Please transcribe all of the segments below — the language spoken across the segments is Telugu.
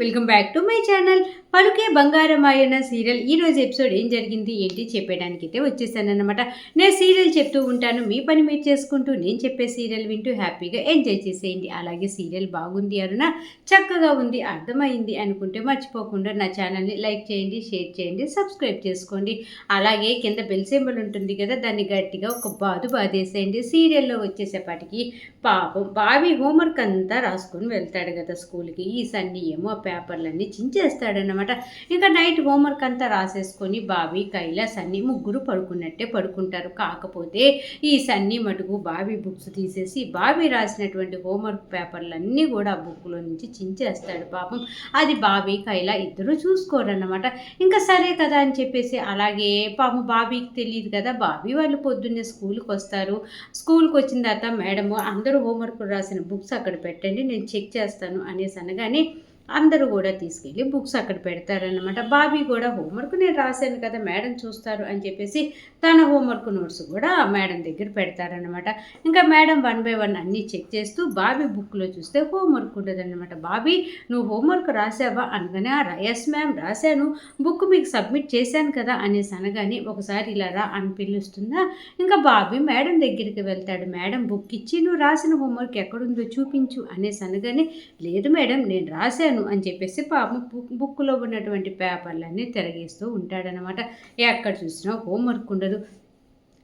Welcome back to my channel. Paluke Bangaram serial. ఈరోజు ఎపిసోడ్ ఏం జరిగింది ఏంటి చెప్పడానికి అయితే వచ్చేసాను అనమాట నేను సీరియల్ చెప్తూ ఉంటాను మీ పని మీరు చేసుకుంటూ నేను చెప్పే సీరియల్ వింటూ హ్యాపీగా ఎంజాయ్ చేసేయండి. అలాగే సీరియల్ బాగుంది అరుణ చక్కగా ఉంది అర్థమైంది అనుకుంటే మర్చిపోకుండా నా ఛానల్ని లైక్ చేయండి షేర్ చేయండి సబ్స్క్రైబ్ చేసుకోండి. అలాగే కింద బెల్ సింబల్ ఉంటుంది కదా దాన్ని గట్టిగా ఒక బాదు బాధేసేయండి సీరియల్లో వచ్చేసేపాటికి పాపం బావి హోంవర్క్ అంతా రాసుకొని వెళ్తాడు కదా స్కూల్కి. ఈ సన్ని ఏమో పేపర్లన్నీ చించేస్తాడనమాట ఇంకా నైట్ హోంవర్క్ అంతా రాసేసుకొని బావి కైలాస్ సన్నీ ముగ్గురు పడుకున్నట్టే పడుకుంటారు. కాకపోతే ఈ సన్నీ మటుకు బావి బుక్స్ తీసేసి బావి రాసినటువంటి హోంవర్క్ పేపర్లన్నీ కూడా ఆ బుక్లో నుంచి చించేస్తాడు పాపం. అది బావి కైలా ఇద్దరు చూసుకోరన్నమాట. ఇంకా సరే కదా అని చెప్పేసి అలాగే పాపం బాబీకి తెలియదు కదా బాబీ వాళ్ళు పొద్దున్నే స్కూల్కి వస్తారు. స్కూల్కి వచ్చిన తర్వాత మేడము అందరూ హోంవర్క్ రాసిన బుక్స్ అక్కడ పెట్టండి నేను చెక్ చేస్తాను అనేసి అనగానే అందరూ కూడా తీసుకెళ్ళి బుక్స్ అక్కడ పెడతారనమాట బాబీ కూడా హోంవర్క్ నేను రాశాను కదా మేడం చూస్తారు అని చెప్పేసి తన హోంవర్క్ నోట్స్ కూడా మేడం దగ్గర పెడతారనమాట ఇంకా మేడం వన్ బై వన్ అన్నీ చెక్ చేస్తూ బాబీ బుక్లో చూస్తే హోంవర్క్ ఉండదన్నమాట. బాబీ నువ్వు హోంవర్క్ రాసావా అనగానే ఎస్ మ్యామ్ రాశాను. బుక్ మీకు సబ్మిట్ చేశాను కదా అనేసి అనగానే ఒకసారి ఇలా రా అని పిలుస్తుందా ఇంకా బాబీ మేడం దగ్గరికి వెళ్తాడు. మేడం బుక్ ఇచ్చి నువ్వు రాసిన హోంవర్క్ ఎక్కడుందో చూపించు అనేసి అనగానే లేదు మేడం నేను రాశాను. అని చెప్పేసి పాపం బుక్ బుక్లో ఉన్నటువంటి పేపర్లన్నీ తిరగేస్తూ ఉంటాడనమాట ఎక్కడ చూసినా హోంవర్క్ ఉండదు.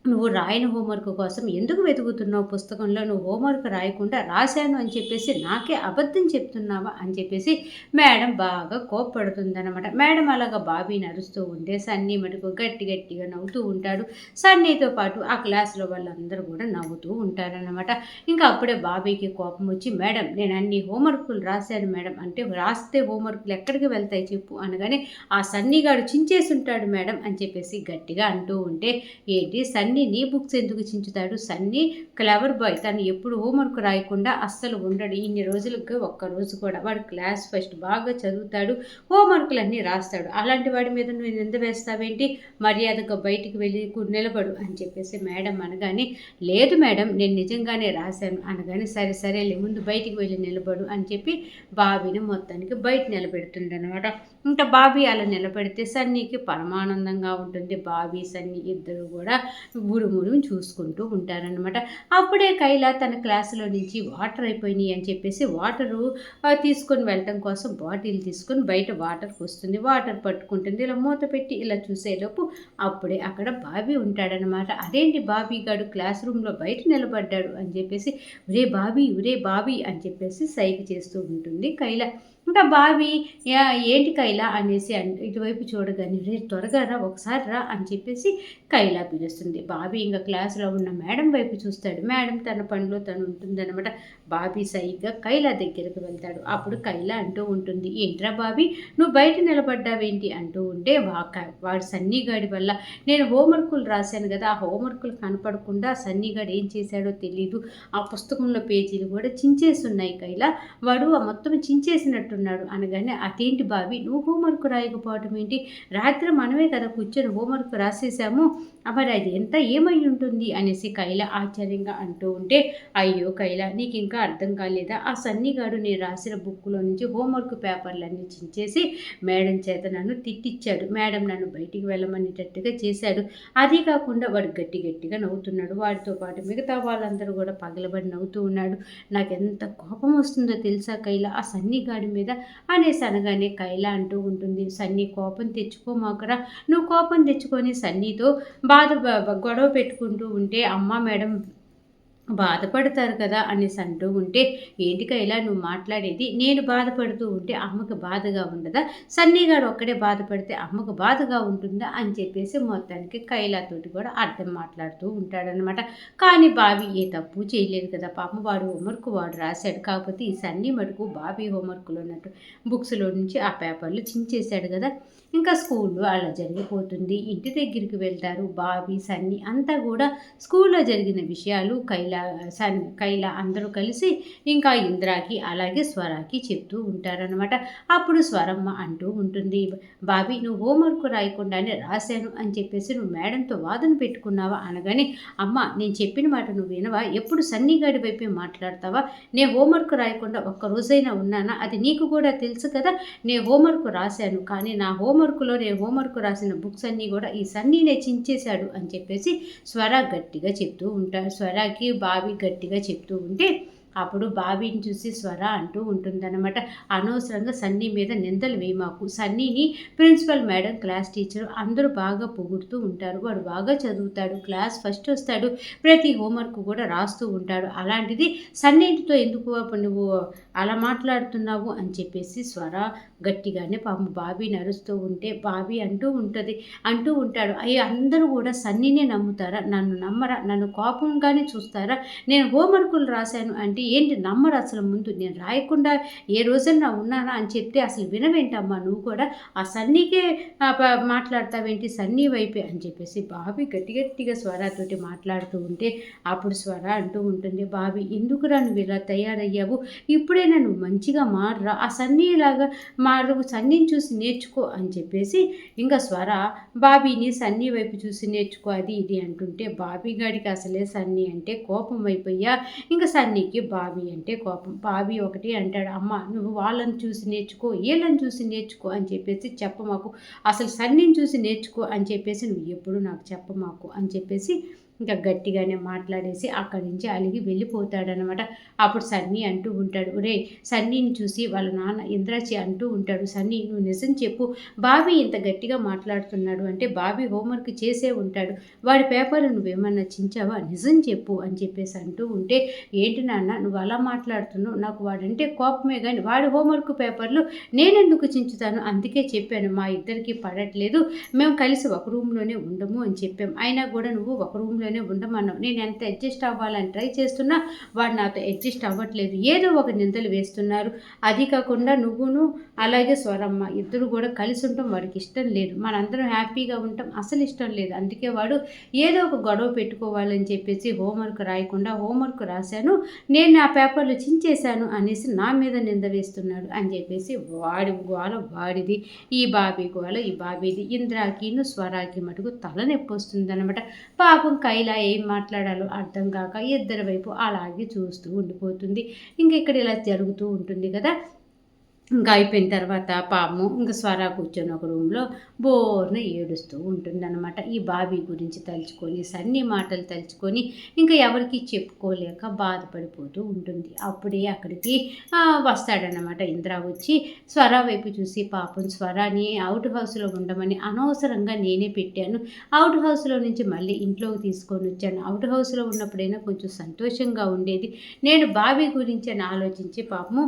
నువ్వు రాయని హోంవర్క్ కోసం ఎందుకు వెతుకుతున్నావు పుస్తకంలో? నువ్వు హోంవర్క్ రాయకుండా రాశాను అని చెప్పేసి నాకే అబద్ధం చెప్తున్నావా అని చెప్పేసి మేడం బాగా కోప్పడుతుందనమాట మేడం అలాగా బాబీని అరుస్తూ ఉంటే సన్నీ మటుకు గట్టి గట్టిగా నవ్వుతూ ఉంటాడు. సన్నీతో పాటు ఆ క్లాస్లో వాళ్ళందరూ కూడా నవ్వుతూ ఉంటారనమాట ఇంకా అప్పుడే బాబీకి కోపం వచ్చి మేడం నేను అన్ని హోంవర్కులు రాశాను మేడం. అంటే రాస్తే హోంవర్క్లు ఎక్కడికి వెళ్తాయి చెప్పు అనగానే ఆ సన్నీగాడు చించేసి ఉంటాడు మేడం అని చెప్పేసి గట్టిగా అంటూ ఉంటే ఏంటి సన్నీ సన్నీ నీ బుక్స్ ఎందుకు చించుతాడు? సన్నీ క్లవర్ బాయ్ తను ఎప్పుడు హోంవర్క్ రాయకుండా అస్సలు ఉండడు. ఇన్ని రోజులకు ఒక్క రోజు కూడా వాడు క్లాస్ ఫస్ట్ బాగా చదువుతాడు హోంవర్క్లన్నీ రాస్తాడు. అలాంటి వాడి మీద నువ్వు నింద వేస్తావేంటి? మర్యాదగా బయటికి వెళ్ళి నిలబడు అని చెప్పేసి మేడం అనగానే లేదు మేడం నేను నిజంగానే రాశాను. అనగానే సరే సరేలే ముందు బయటికి వెళ్ళి నిలబడు అని చెప్పి బాబీని మొత్తానికి బయట నిలబెడుతుందనమాట ఇంకా బాబీ అలా నిలబెడితే సన్నీకి పరమానందంగా ఉంటుంది. బాబీ సన్నీ ఇద్దరు కూడా మురుమురు చూసుకుంటూ ఉంటారనమాట అప్పుడే కైలా తన క్లాసులో నుంచి వాటర్ అయిపోయినాయి అని చెప్పేసి వాటరు తీసుకొని వెళ్ళటం కోసం బాటిల్ తీసుకొని బయట వాటర్కి వస్తుంది వాటర్ పట్టుకుంటుంది ఇలా మూత పెట్టి ఇలా చూసేలోపు అప్పుడే అక్కడ బాబీ ఉంటాడనమాట అదేంటి బాబీ గాడు క్లాస్ రూమ్లో బయట నిలబడ్డాడు? అని చెప్పేసి ఒరే బాబీ ఒరే బాబీ అని చెప్పేసి సైకి చేస్తూ ఉంటుంది కైలా. ఇంకా బావి ఏంటి కైలా అనేసి అన్- ఇటువైపు చూడగానే రే త్వరగా రా ఒకసారి రా అని చెప్పేసి కైలా పిలుస్తుంది. బాబీ ఇంకా క్లాస్లో ఉన్న మేడం వైపు చూస్తాడు. మేడం తన పనిలో తను ఉంటుందన్నమాట. బాబీ సైగ్గా కైలా దగ్గరికి వెళ్తాడు. అప్పుడు కైలా అంటూ ఉంటుంది ఏంట్రా బాబి నువ్వు బయట నిలబడ్డావేంటి? అంటూ ఉంటే వా వాడు సన్నీగాడి వల్ల. నేను హోంవర్కులు రాశాను కదా ఆ హోంవర్కులు కనపడకుండా సన్నీగాడు ఏం చేశాడో తెలియదు ఆ పుస్తకంలో పేజీలు కూడా చించేసి ఉన్నాయి కైలా. వాడు ఆ మొత్తం చించేసినట్టు అంటున్నాడు. అనగానే అదేంటి బాబీ? నువ్వు హోంవర్క్ రాయకపోవటం ఏంటి? రాత్రి మనమే కదా కూర్చొని హోంవర్క్ రాసేసాము మరి అది ఎంత ఏమై ఉంటుంది అనేసి కైల ఆశ్చర్యంగా అంటూ ఉంటే అయ్యో కైల నీకు ఇంకా అర్థం కాలేదా? ఆ సన్నిగాడు నేను రాసిన బుక్లో నుంచి హోంవర్క్ పేపర్లన్నీ చించేసి మేడం చేత నన్ను తిట్టిచ్చాడు. మేడం నన్ను బయటికి వెళ్ళమనేటట్టుగా చేశాడు. అదే కాకుండా వాడు గట్టి గట్టిగా నవ్వుతున్నాడు. వాడితో పాటు మిగతా వాళ్ళందరూ కూడా పగలబడి నవ్వుతూ ఉన్నాడు. నాకు ఎంత కోపం వస్తుందో తెలుసా కైల? ఆ సన్నిగాడి మీద అనేసి అనగానే కైల అంటూ ఉంటుంది సన్నీ కోపం తెచ్చుకోమాకరా. నువ్వు కోపం తెచ్చుకొని సన్నీతో బాధ గొడవ పెట్టుకుంటూ ఉంటే అమ్మ మేడం బాధపడతారు కదా అనేసి అంటూ ఉంటే ఏంటికా ఇలా నువ్వు మాట్లాడేది? నేను బాధపడుతూ ఉంటే అమ్మకు బాధగా ఉండదా? సన్నీగాడు ఒక్కడే బాధపడితే అమ్మకు బాధగా ఉంటుందా? అని చెప్పేసి మొత్తానికి కైలాతోటి కూడా అర్థం మాట్లాడుతూ ఉంటాడనమాట కానీ బావి ఏ తప్పు చేయలేదు కదా పాప. వాడు హోంవర్క్ వాడు రాశాడు. కాకపోతే ఈ సన్నీ మటుకు బాబీ హోంవర్క్లో ఉన్నట్టు బుక్స్లో నుంచి ఆ పేపర్లు చించేశాడు కదా. ఇంకా స్కూల్లో అలా జరిగిపోతుంది. ఇంటి దగ్గరికి వెళ్తారు బాబీ సన్నీ అంతా కూడా స్కూల్లో జరిగిన విషయాలు కైలా సన్ కైల అందరూ కలిసి ఇంకా ఇంద్రాకి అలాగే స్వరాకి చెప్తూ ఉంటారనమాట అప్పుడు స్వరమ్మ అంటూ ఉంటుంది బాబీ నువ్వు హోంవర్క్ రాయకుండానే రాశాను అని చెప్పేసి నువ్వు మేడంతో వాదన పెట్టుకున్నావా అనగానే అమ్మ నేను చెప్పిన మాట నువ్వు వినవా? ఎప్పుడు సన్నిగాడి వైపే మాట్లాడతావా? నేను హోంవర్క్ రాయకుండా ఒక్క రోజైనా ఉన్నానా? అది నీకు కూడా తెలుసు కదా నేను హోంవర్క్ రాశాను కానీ నా హోంవర్క్లో నేను హోంవర్క్ రాసిన బుక్స్ అన్నీ కూడా ఈ సన్నీనే చించేశాడు అని చెప్పేసి స్వర గట్టిగా చెప్తూ ఉంటాడు స్వరాకి బా బావి గట్టిగా చెప్తూ ఉంటే అప్పుడు బాబీని చూసి స్వర అంటూ ఉంటుందన్నమాట. అనవసరంగా సన్నీ మీద నిందలు వేయమాకు సన్నీని ప్రిన్సిపల్ మేడం క్లాస్ టీచర్ అందరూ బాగా పొగుడుతూ ఉంటారు. వాడు బాగా చదువుతాడు. క్లాస్ ఫస్ట్ వస్తాడు. ప్రతి హోంవర్క్ కూడా రాస్తూ ఉంటాడు. అలాంటిది సన్నీటితో ఎందుకు నువ్వు అలా మాట్లాడుతున్నావు అని చెప్పేసి స్వర గట్టిగానే పాపం బాబీ నడుస్తూ ఉంటే బాబీ అంటూ ఉంటుంది. అంటూ ఉంటాడు. అవి అందరూ కూడా సన్నీనే నమ్ముతారా? నన్ను నమ్మరా? నన్ను కోపంగానే చూస్తారా? నేను హోంవర్కులు రాశాను అంటే ఏంటి నమ్మరు అసలు ముందు? నేను రాయకుండా ఏ రోజన్నా ఉన్నానా అని చెప్తే అసలు వినవేంటమ్మా నువ్వు కూడా? ఆ సన్నీకే మాట్లాడతావేంటి? సన్నీ వైపే అని చెప్పేసి బాబీ గట్టి గట్టిగా స్వరాతోటి మాట్లాడుతూ ఉంటే అప్పుడు స్వర అంటూ ఉంటుంది. బాబీ ఎందుకురా నువ్వు ఇలా తయారయ్యావు? ఇప్పుడైనా నువ్వు మంచిగా మారరా? ఆ సన్నీలాగా మారు సన్నీని చూసి నేర్చుకో అని చెప్పేసి ఇంకా స్వర బాబీని సన్నీ వైపు చూసి నేర్చుకో అది ఇది అంటుంటే బాబీ గాడికి అసలే సన్నీ అంటే కోపం అయిపోయా. ఇంకా సన్నీకి బావి అంటే కోపం. బావి ఒకటి అంటాడు అమ్మ నువ్వు వాళ్ళని చూసి నేర్చుకో వీళ్ళని చూసి నేర్చుకో అని చెప్పేసి చెప్పమాకు. అసలు సన్నిని చూసి నేర్చుకో అని చెప్పేసి నువ్వు ఎప్పుడు నాకు చెప్పమాకు అని చెప్పేసి ఇంకా గట్టిగానే మాట్లాడేసి అక్కడి నుంచి అలిగి వెళ్ళిపోతాడనమాట అప్పుడు సన్నీ అంటూ ఉంటాడు రే సన్నీని చూసి వాళ్ళ నాన్న ఇంద్రాచి అంటూ ఉంటాడు సన్నీ నువ్వు నిజం చెప్పు. బాబీ ఇంత గట్టిగా మాట్లాడుతున్నాడు అంటే బాబీ హోంవర్క్ చేసే ఉంటాడు. వాడి పేపర్లు నువ్వేమన్నా చించావా? నిజం చెప్పు అని చెప్పేసి అంటూ ఉంటే ఏంటి నాన్న నువ్వు అలా మాట్లాడుతున్నావు? నాకు వాడంటే కోపమే కానీ వాడి హోంవర్క్ పేపర్లు నేనెందుకు చించుతాను? అందుకే చెప్పాను మా ఇద్దరికి పడట్లేదు. మేము కలిసి ఒక రూమ్లోనే ఉండము అని చెప్పాం. అయినా కూడా నువ్వు ఒక రూమ్లో ఇంట్లోనే ఉండమన్నావు నేను ఎంత అడ్జస్ట్ అవ్వాలని ట్రై చేస్తున్నా వాడు నాతో అడ్జస్ట్ అవ్వట్లేదు. ఏదో ఒక నిందలు వేస్తున్నారు. అది కాకుండా నువ్వును అలాగే స్వరమ్మ ఇద్దరు కూడా కలిసి ఉండటం వాడికి ఇష్టం లేదు. మనందరం హ్యాపీగా ఉండటం అసలు ఇష్టం లేదు. అందుకే వాడు ఏదో ఒక గొడవ పెట్టుకోవాలని చెప్పేసి హోంవర్క్ రాయకుండా హోంవర్క్ రాశాను. నేను నా పేపర్లు చించేశాను అనేసి నా మీద నింద వేస్తున్నాడు అని చెప్పేసి వాడి గోల వాడిది. ఈ బాబీ గోల ఈ బాబీది. ఇంద్రాకిను స్వరాకి మటుకు తలనొప్పి వస్తుంది అనమాట పాపం కై ఇలా ఏం మాట్లాడాలో అర్థం కాక ఇద్దరి వైపు అలాగే చూస్తూ ఉండిపోతుంది. ఇంక ఇక్కడ ఇలా జరుగుతూ ఉంటుంది కదా. ఇంకా అయిపోయిన తర్వాత పాము ఇంకా స్వరా కూర్చొని ఒక రూమ్లో బోర్న ఏడుస్తూ ఉంటుందన్నమాట. ఈ బాబీ గురించి తలుచుకొని సన్ని మాటలు తలుచుకొని ఇంకా ఎవరికి చెప్పుకోలేక బాధపడిపోతూ ఉంటుంది. అప్పుడే అక్కడికి వస్తాడనమాట ఇంద్ర వచ్చి స్వర వైపు చూసి పాపం స్వరాని అవుట్ హౌస్లో ఉండమని అనవసరంగా నేనే పెట్టాను. అవుట్ హౌస్లో నుంచి మళ్ళీ ఇంట్లోకి తీసుకొని వచ్చాను. అవుట్ హౌస్లో ఉన్నప్పుడైనా కొంచెం సంతోషంగా ఉండేది. నేను బాబీ గురించి అని ఆలోచించి పాపము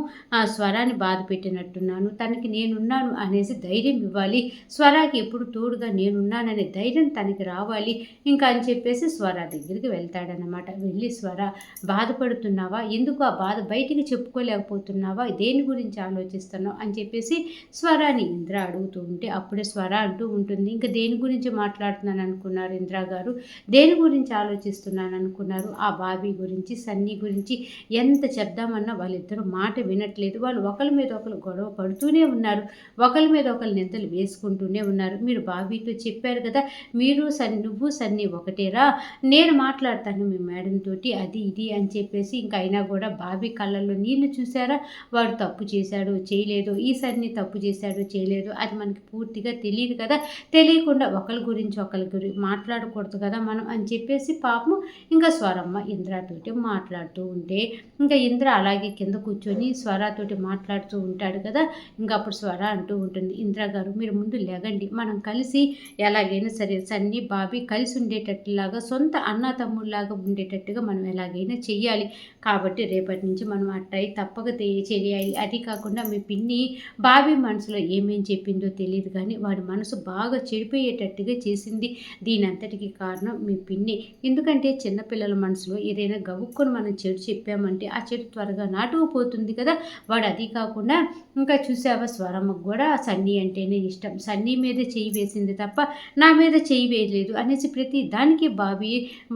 స్వరాన్ని బాధ పెట్టి పెట్టినట్టున్నాను. తనకి నేనున్నాను అనేసి ధైర్యం ఇవ్వాలి. స్వరాకి ఎప్పుడు తోడుగా నేనున్నాననే ధైర్యం తనకి రావాలి. ఇంకా అని చెప్పేసి స్వర దగ్గరికి వెళ్తాడనమాట వెళ్ళి స్వర బాధపడుతున్నావా? ఎందుకు ఆ బాధ బయటికి చెప్పుకోలేకపోతున్నావా? దేని గురించి ఆలోచిస్తున్నావు? అని చెప్పేసి స్వరాని ఇంద్ర అడుగుతూ ఉంటే అప్పుడే స్వర అంటూ ఉంటుంది ఇంకా దేని గురించి మాట్లాడుతున్నాను అనుకున్నారు ఇంద్ర గారు? దేని గురించి ఆలోచిస్తున్నాను అనుకున్నారు? ఆ బాబీ గురించి సన్నీ గురించి ఎంత చెప్దామన్నా వాళ్ళిద్దరూ మాట వినట్లేదు. వాళ్ళు ఒకరి మీద ఒకరు గొడవ పడుతూనే ఉన్నారు. ఒకరి మీద ఒకరు నిందలు వేసుకుంటూనే ఉన్నారు. మీరు బాబీతో చెప్పారు కదా మీరు సన్ నువ్వు సన్ని ఒకటేరా? నేను మాట్లాడతాను మీ మేడం తోటి అది ఇది అని చెప్పేసి ఇంకా అయినా కూడా బాబీ కళ్ళల్లో నీళ్ళు చూసారా వాడు తప్పు చేశాడు చేయలేదు ఈ సన్ని తప్పు చేశాడు చేయలేదు అది మనకి పూర్తిగా తెలియదు కదా. తెలియకుండా ఒకరి గురించి ఒకరి గురించి మాట్లాడకూడదు కదా మనం అని చెప్పేసి పాపం ఇంకా స్వరమ్మ ఇంద్రతోటి మాట్లాడుతూ ఉంటే ఇంకా ఇంద్ర అలాగే కింద కూర్చొని స్వరాతోటి మాట్లాడుతూ ఉంటే ఉంటాడు కదా ఇంకా అప్పుడు స్వర అంటూ ఉంటుంది. ఇందిరా గారు మీరు ముందు లేగండి. మనం కలిసి ఎలాగైనా సరే సన్ని బాబీ కలిసి ఉండేటట్లాగా సొంత అన్న తమ్ముళ్ళలాగా ఉండేటట్టుగా మనం ఎలాగైనా చెయ్యాలి. కాబట్టి రేపటి నుంచి మనం అట్టయి తప్పక చేయాలి. అది కాకుండా మీ పిన్ని బాబీ మనసులో ఏమేం చెప్పిందో తెలియదు కానీ వాడి మనసు బాగా చెడిపోయేటట్టుగా చేసింది. దీని అంతటికి కారణం మీ పిన్ని. ఎందుకంటే చిన్నపిల్లల మనసులో ఏదైనా గవుక్కొని మనం చెడు చెప్పామంటే ఆ చెడు త్వరగా నాటుకుపోతుంది కదా. వాడు అది కాకుండా ఇంకా చూసావా స్వరమ్మకు కూడా? సన్నీ అంటేనే ఇష్టం. సన్నీ మీద చేయి వేసింది తప్ప నా మీద చేయి వేయలేదు అనేసి ప్రతి దానికి బాబీ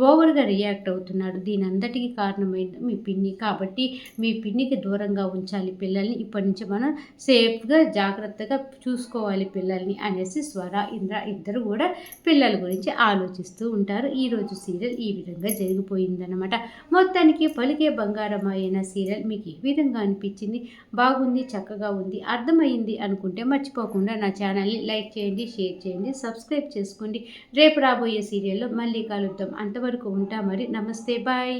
ఓవర్గా రియాక్ట్ అవుతున్నాడు. దీని అంతటికి కారణమైంది మీ పిన్ని. కాబట్టి మీ పిన్నికి దూరంగా ఉంచాలి పిల్లల్ని. ఇప్పటి నుంచి మనం సేఫ్గా జాగ్రత్తగా చూసుకోవాలి పిల్లల్ని అనేసి స్వర ఇంద్ర ఇద్దరు కూడా పిల్లల గురించి ఆలోచిస్తూ ఉంటారు. ఈరోజు సీరియల్ ఈ విధంగా జరిగిపోయిందనమాట మొత్తానికి పలికే బంగారం అయిన సీరియల్ మీకు ఏ విధంగా అనిపించింది? బాగుంది? చక్క చక్కగా ఉంది. అర్థమైంది అనుకుంటే మర్చిపోకుండా నా ఛానల్ని లైక్ చేయండి షేర్ చేయండి సబ్స్క్రైబ్ చేసుకోండి. రేపు రాబోయే సీరియల్లో మళ్ళీ కలుద్దాం. అంతవరకు ఉంటా మరి. నమస్తే. బాయ్.